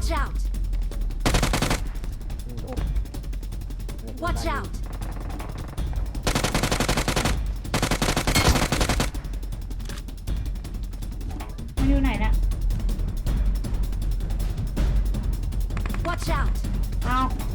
Watch out! Watch out! มันอยู่ไหนน่ะ Watch out! เ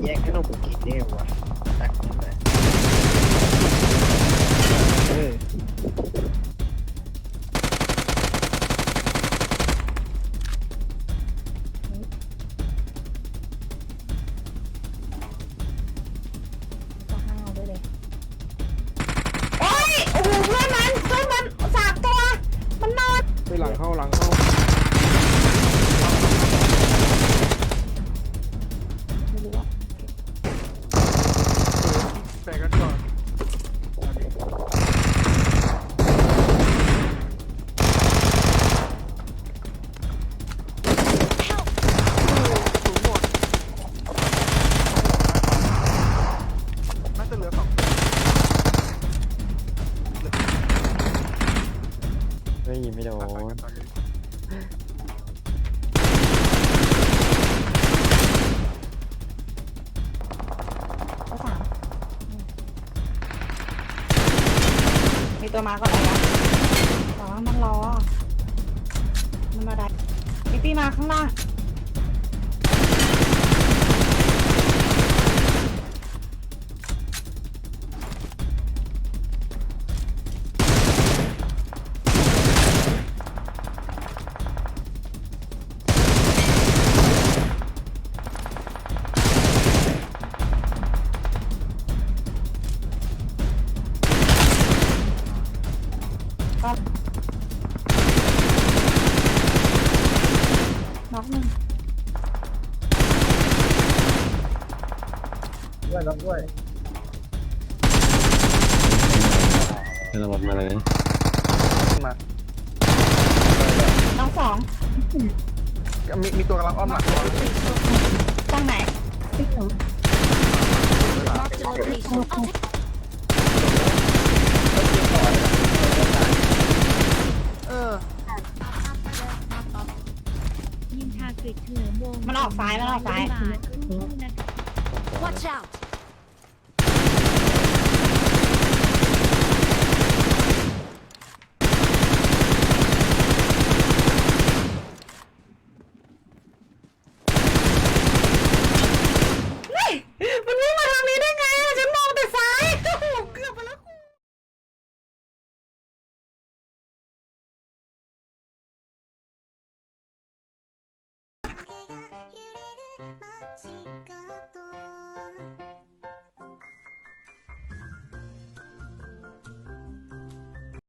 แยกขนมกินได้วะตักขึ้นมาเออก็ห้าวด้วยเลยโอ้ยโอ้โหเพื่อนมันเพื่อนมันสามตัว มันนอน ไปหลังเข้าหลังเข้า จะเหลือสองไม่ยิงไม่โดนตอนนี้ก็สามมีตัวมาก่อนแล้วนะแต่ว่ามันรอ มันมาได้มิตี้มาข้างล่าง ด้วยรับด้วยเดินรถมาเลยมาน้องสองมีมีตัวกำลังอ้อมหลังก่อนตั้งไหนติ๊กหนู Marked a location. I'll take เออยิงทากริดเฉลิมวงศ์มันออกซ้ายมันออกซ้ายบาทคู่นะคะ Watch out! か